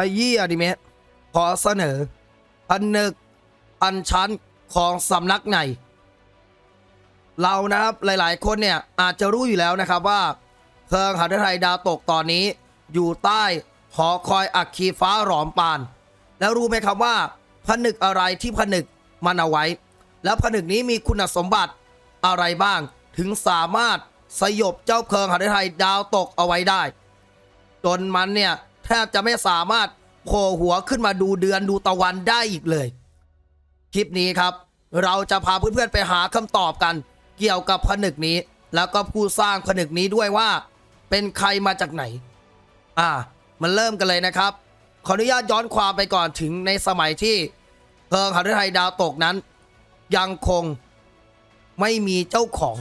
ขยี้อนิเมะขอเสนอพันหนึกพันชั้นของสำนักไหน เรานะครับหลายๆ คนเนี่ยอาจจะรู้อยู่แล้วนะครับว่าเพลิงหาไทยดาวตกตอนนี้ อยู่ใต้หอคอยอัคคีฟ้าหลอมปาน แล้วรู้ไหมครับว่าผนึกอะไรที่ผนึกมันเอาไว้ แล้วผนึกนี้มีคุณสมบัติอะไรบ้าง ถึงสามารถสยบเจ้าเพลิงหาไทยดาวตกเอาไว้ได้ จนมันเนี่ย แทบจะไม่สามารถโผล่หัวขึ้นมาดูเดือนดูตะวันได้อีกเลย คลิปนี้ครับ เราจะพาเพื่อนๆไปหาคำตอบกัน เกี่ยวกับผนึกนี้ แล้วก็ผู้สร้างผนึกนี้ด้วยว่า เป็นใครมาจากไหน อ่า มันเริ่มกันเลยนะครับ ขออนุญาตย้อนความไปก่อนถึงในสมัยที่เพลิงหฤทัยดาวตกนั้น ยังคงไม่มีเจ้าของ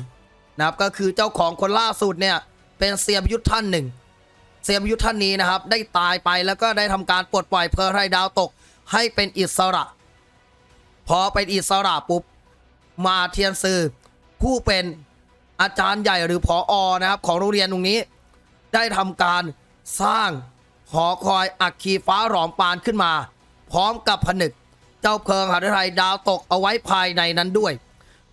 นะครับก็คือเจ้าของคนล่าสุดเนี่ยเป็นเซียมยุทธท่านหนึ่ง เซียมยุทธานีนะครับ ได้ตายไปแล้วก็ได้ทำการปลดปล่อยเพลไทยดาวตก ให้เป็นอิสระ พอเป็นอิสระปุ๊บมาเทียนซือผู้เป็นอาจารย์ใหญ่หรือพออนะครับ ของโรงเรียนตรงนี้ ได้ทำการสร้างหอคอยอัคคีฟ้าหลอมปานขึ้นมา พร้อมกับผนึก เจ้าเพลิงหฤทัยดาวตกเอาไว้ภายในนั้นด้วย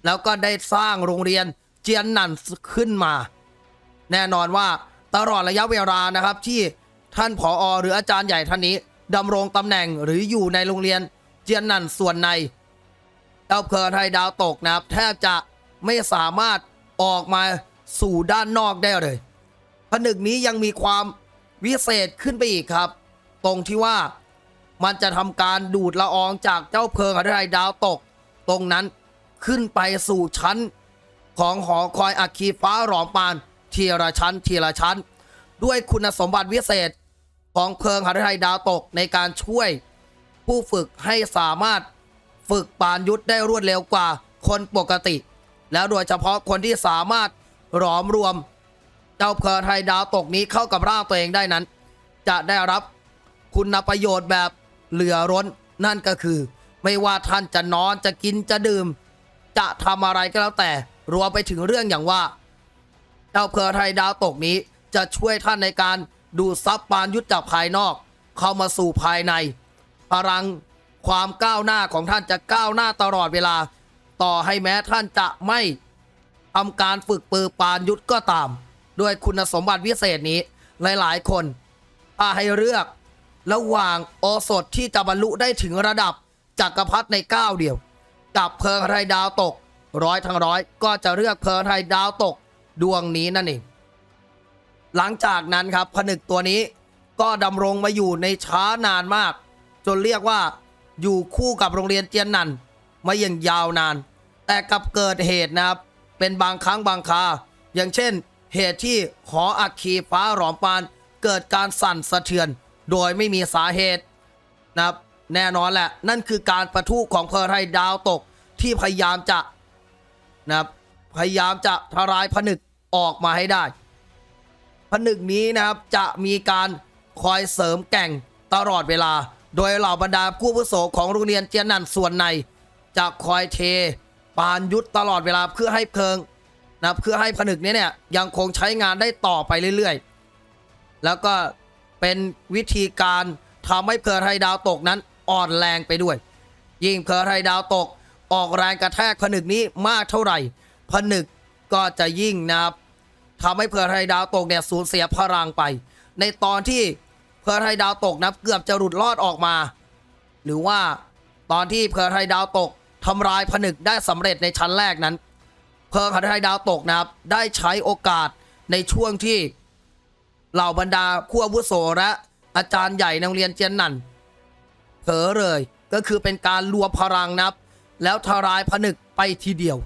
แล้วก็ได้สร้างโรงเรียนเจียนนันขึ้นมา แน่นอนว่า ตลอดระยะเวลานะครับที่ท่านผออหรืออาจารย์ใหญ่ท่านนี้ดำรงตำแหน่งหรืออยู่ในโรงเรียนเจียนนันส่วนในเจ้าเพลิงไทยดาวตกนะครับ แทบจะไม่สามารถออกมาสู่ด้านนอกได้เลยผนึกนี้ยังมีความวิเศษขึ้นไปอีกครับ ตรงที่ว่ามันจะทำการดูดละอองจากเจ้าเพลิงไทยดาวตก ตรงนั้นขึ้นไปสู่ชั้นของหอคอยอัคคีฟ้าหลอมปาน ทีละชั้นทีละชั้น ด้วยคุณสมบัติวิเศษของเพลิงหฤทัยดาวตกในการช่วย ผู้ฝึกให้สามารถฝึกปานยุทธได้รวดเร็วกว่าคนปกติ แล้วโดยเฉพาะคนที่สามารถหลอมรวม เจ้าเพลิงไทยดาวตกนี้เข้ากับร่างตัวเองได้นั้น จะได้รับคุณประโยชน์แบบเหลือร้นนั่นก็คือ ไม่ว่าท่านจะนอนจะกินจะดื่ม จะทำอะไรก็แล้วแต่รวมไปถึงเรื่องอย่างว่า เจ้าเพลไทยดาวตกนี้ จะช่วยท่านในการดูซับปานยุทธจากภายนอก เข้ามาสู่ภายใน พลังความก้าวหน้าของท่านจะก้าวหน้าตลอดเวลา ต่อให้แม้ท่านจะไม่ทำการฝึกปือปานยุทธก็ตาม ด้วยคุณสมบัติพิเศษนี้หลายๆ คนถ้าให้เลือกระหว่างโอสถที่จะบรรลุได้ถึงระดับจักรพรรดิในก้าวเดียว กับเพลิงไทยดาวตก ร้อยทั้งร้อยก็จะเลือกเพลิงไทยดาวตก ดวงนี้นั่นเองหลังจากนั้นครับผนึกตัวนี้ก็ดำรงมาอยู่ในช้านานมาก จนเรียกว่าอยู่คู่กับโรงเรียนเจียนนันมาอย่างยาวนาน แต่กับเกิดเหตุนะครับ เป็นบางครั้งบางคา อย่างเช่น เหตุที่หออัคคีฟ้าหลอมปาน เกิดการสั่นสะเทือน โดยไม่มีสาเหตุนะครับแน่นอนแหละ นั่นคือการประทุของเพลไทยดาวตกที่พยายามจะนะครับ พยายามจะทลายผนึกออกมาให้ได้ ผนึกนี้นะครับจะมีการคอยเสริมแก่งตลอดเวลา โดยเหล่าบรรดาผู้อาวุโสของโรงเรียนเจียนนันส่วนใน จะคอยเท ปานยุทธตลอดเวลาเพื่อให้เพลิงนะเพื่อให้ผนึกนี้เนี่ยยังคงใช้งานได้ต่อไปเรื่อยๆ แล้วก็เป็นวิธีการทำให้เพลิงไทยดาวตกนั้นอ่อนแรงไปด้วย ยิ่งเพลิงไทยดาวตกออกแรงกระแทกผนึกนี้มากเท่าไหร่ ผนึกก็จะยิ่งนะครับทำให้เพลิงไทยดาวตกเนี่ยสูญเสียพลังไป ในตอนที่เพลิงไทยดาวตกนับเกือบจะหลุดรอดออกมา หรือว่าตอนที่เพลิงไทยดาวตกทำลายผนึกได้สำเร็จในชั้นแรกนั้น เพลิงไทยดาวตกนะครับ ได้ใช้โอกาสในช่วงที่เหล่าบรรดาผู้อาวุโสและอาจารย์ใหญ่ในโรงเรียนเจียนนันเผลอเลยก็คือเป็นการรวมพลังนับ แล้วทลายผนึกไปทีเดียว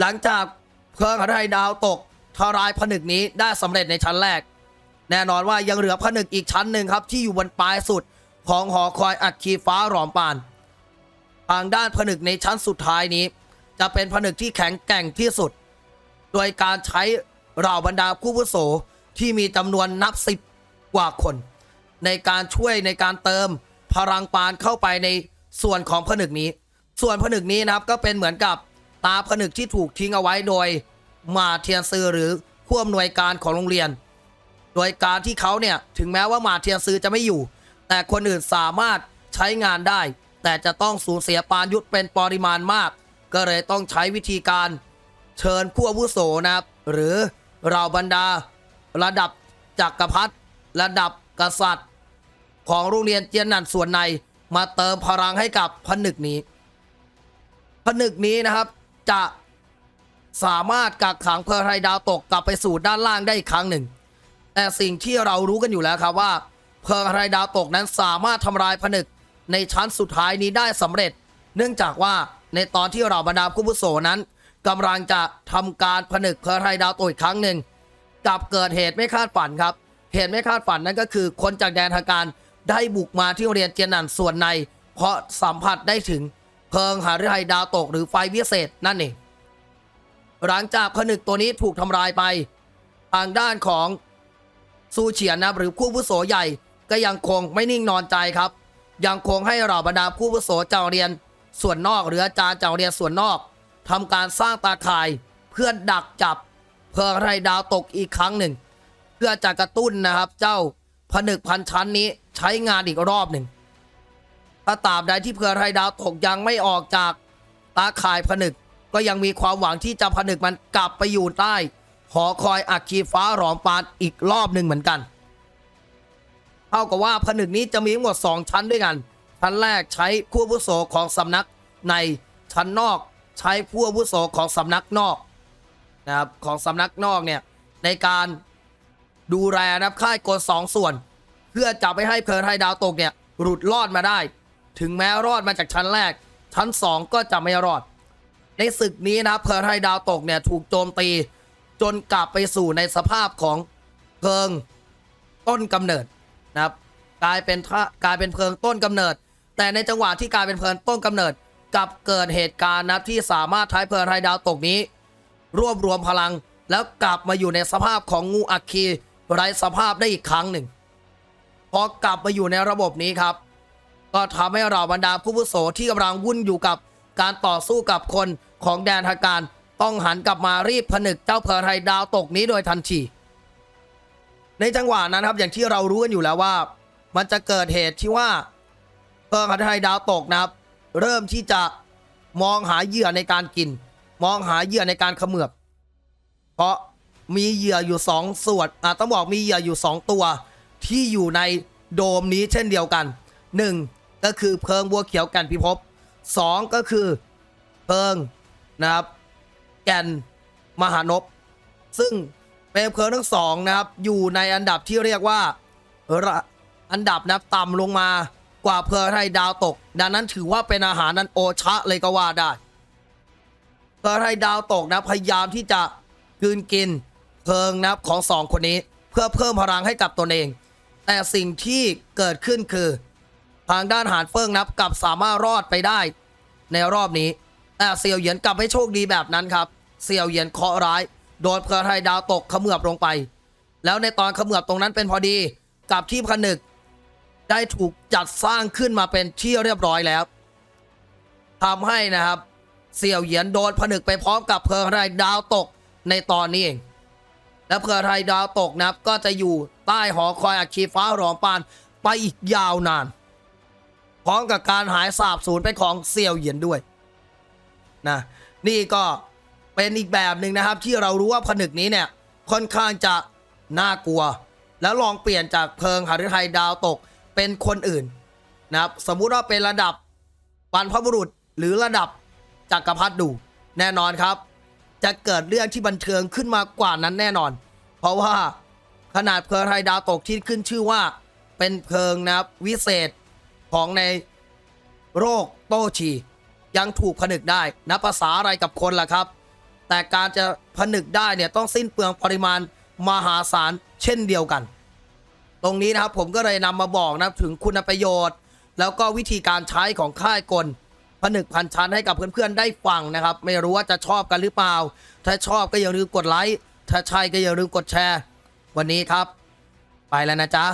หลังจากเพลิงหฤทัยดาวตกทลายผนึกนี้ได้สำเร็จในชั้นแรก แน่นอนว่ายังเหลือผนึกอีกชั้นหนึ่งครับ ที่อยู่บนปลายสุดของหอคอยอัคคีฟ้าหลอมปาน ทางด้านผนึกในชั้นสุดท้ายนี้ จะเป็นผนึกที่แข็งแกร่งที่สุด โดยการใช้เหล่าบรรดาผู้วุโสที่มีจำนวนนับสิบกว่าคน ในการช่วยในการเติมพลังปานเข้าไปในส่วนของผนึกนี้ ส่วนผนึกนี้นะครับก็เป็นเหมือนกับ ตาผนึกที่ถูกทิ้งเอาไว้โดย มาเทียนซือหรือผู้อำนวยการของโรงเรียน โดยการที่เขาเนี่ยถึงแม้ว่ามาเทียนซือจะไม่อยู่ แต่คนอื่นสามารถใช้งานได้ แต่จะต้องสูญเสียปานยุทธเป็นปริมาณมาก ก็เลยต้องใช้วิธีการเชิญผู้อาวุโสนะครับ หรือเราบรรดาระดับจักรพรรดิระดับกษัตริย์ ของโรงเรียนเจียนหนันส่วนในมาเติมพลังให้กับผนึกนี้ผนึกนี้นะครับ จะสามารถกักขังเพลิงไทดาวตกกลับไปสู่ด้านล่างได้อีกครั้งหนึ่ง แต่สิ่งที่เรารู้กันอยู่แล้วครับว่า เพลิงไทดาวตกนั้นสามารถทำลายผนึกในชั้นสุดท้ายนี้ได้สำเร็จ เนื่องจากว่าในตอนที่เราบรรดาผู้พุโสนั้นกำลังจะทำการผนึกเพลิงไทดาวตกอีกครั้งหนึ่งกับเกิดเหตุไม่คาดฝันครับ เหตุไม่คาดฝันนั่นก็คือคนจากแดนทางการได้บุกมาที่โรงเรียนเจียนนันส่วนใน เพราะสัมผัสได้ถึง เพลิงหาฤทัยดาวตกหรือไฟวิเศษนั่นเองหลังจากผนึกตัวนี้ถูกทำลายไป ทางด้านของซูเฉียนนะหรือผู้ผู้โสใหญ่ก็ยังคงไม่นิ่งนอนใจครับ ยังคงให้เหล่าบรรดาผู้ผู้โสเจ้าเรียนส่วนนอกหรืออาจารย์เจ้าเรียนส่วนนอกทำการสร้างตาข่ายเพื่อดักจับเพลิงไรดาวตกอีกครั้งหนึ่ง เพื่อจะกระตุ้นนะครับ เจ้าผนึกพันชั้นนี้ใช้งานอีกรอบหนึ่ง ถ้าตราบใดที่เพลิงไรดาวตกยังไม่ออกจากตาข่ายผนึก ก็ยังมีความหวังที่จะผนึกมันกลับไปอยู่ใต้ หอคอยอัคคีฟ้าหลอมปานอีกรอบหนึ่งเหมือนกัน เท่ากับว่าผนึกนี้จะมีทั้งหมด 2 ชั้นด้วยกัน ชั้นแรกใช้ผู้วุโสของสำนักในชั้นนอกใช้ผู้วุโสของสำนักนอกนะครับของสำนักนอกเนี่ยในการดูแลนะครับค่ายกลสองส่วน เพื่อจะไม่ให้เพลิงไทยดาวตกเนี่ยหลุดรอดมาได้ ถึงแม้รอดมาจากชั้นแรก ชั้น 2 ก็จะไม่รอด ในศึกนี้นะเพลไทดาวตกเนี่ยถูกโจมตี จนกลับไปสู่ในสภาพของเพลิงต้นกำเนิดนะครับกลายเป็นกลายเป็นเพลิงต้นกำเนิด แต่ในจังหวะที่กลายเป็นเพลิงต้นกำเนิดกลับเกิดเหตุการณ์นะที่สามารถใช้เพลิงไทดาวตกนี้ รวบรวมพลังแล้วกลับมาอยู่ในสภาพของงูอัคคีไร้สภาพได้อีกครั้งหนึ่งพอกลับมาอยู่ในระบบนี้ครับ ก็ทำให้เราบรรดาผู้พุโสที่กำลังวุ่นอยู่กับการต่อสู้กับคนของแดนทางการต้องหันกลับมารีบผนึกเจ้าเพลิงไทยดาวตกนี้โดยทันทีในจังหวะนั้นครับอย่างที่เรารู้กันอยู่แล้วว่า มันจะเกิดเหตุที่ว่าเพลิงไทยดาวตกนะครับ เริ่มที่จะมองหาเหยื่อในการกิน มองหาเหยื่อในการเขมือบ เพราะมีเหยื่ออยู่สองส่วนอะต้องบอกมีเหยื่ออยู่สองตัว ที่อยู่ในโดมนี้เช่นเดียวกันหนึ่ง ก็คือเพิงบัวเขียวก่นพิภพสองก็คือเพิงนะครับ แก่นมหานพซึ่งเป็นเพิงทั้งสองนะครับ อยู่ในอันดับที่เรียกว่าอันดับนับต่ำลงมากว่าเพลิงไทยดาวตก ดังนั้นถือว่าเป็นอาหารนันโอชะเลยก็ว่าได้เพลิงไทยดาวตกนะพยายามที่จะกืนกินเพลิงนะครับของสองคนนี้ เพื่อเพิ่มพลังให้กับตนเอง แต่สิ่งที่เกิดขึ้นคือ ทางด้านหานเฟิงนับกลับสามารถรอดไปได้ในรอบนี้แต่เซียวเหยียนกลับไม่โชคดีแบบนั้นครับ เซียวเหยียนเคาะร้าย โดนเพลไทยดาวตกเขมือบลงไป แล้วในตอนเขมือบตรงนั้นเป็นพอดีกับที่ผนึก ได้ถูกจัดสร้างขึ้นมาเป็นที่เรียบร้อยแล้วทำให้นะครับ เสี่ยวเหยียนโดนผนึกไปพร้อมกับเพลไทยดาวตกในตอนนี้เอง และเพลไทยดาวตกนะครับก็จะอยู่ใต้หอคอยอัคคีฟ้าหลอมปานไปอีกยาวนาน พร้อมกับการหายสาบสูญเป็นของเสี่ยวเหยียนด้วยนะนี่ก็เป็นอีกแบบหนึ่งนะครับ ที่เรารู้ว่าผนึกนี้เนี่ยค่อนข้างจะน่ากลัว แล้วลองเปลี่ยนจากเพลิงหฤทัยดาวตกเป็นคนอื่นนะครับสมมุติว่าเป็นระดับบรรพบุรุษหรือระดับจักรพรรดิดูแน่นอนครับ จะเกิดเรื่องที่บันเทิงขึ้นมากว่านั้นแน่นอน เพราะว่าขนาดเพลิงไทยดาวตกที่ขึ้นชื่อว่า เป็นเพลิงนะครับวิเศษ ของในโรคโตชียังถูกผนึกได้นับภาษาอะไรกับคนล่ะครับ แต่การจะผนึกได้เนี่ยต้องสิ้นเปลืองปริมาณมหาศาลเช่นเดียวกัน ตรงนี้นะครับผมก็เลยนำมาบอกนะถึงคุณประโยชน์ แล้วก็วิธีการใช้ของค่ายกลผนึกพันชั้นให้กับเพื่อนๆได้ฟังนะครับ ไม่รู้ว่าจะชอบกันหรือเปล่า ถ้าชอบก็อย่าลืมกดไลค์ถ้าใช่ก็อย่าลืมกดแชร์ วันนี้ครับ ไปแล้วนะจ๊ะ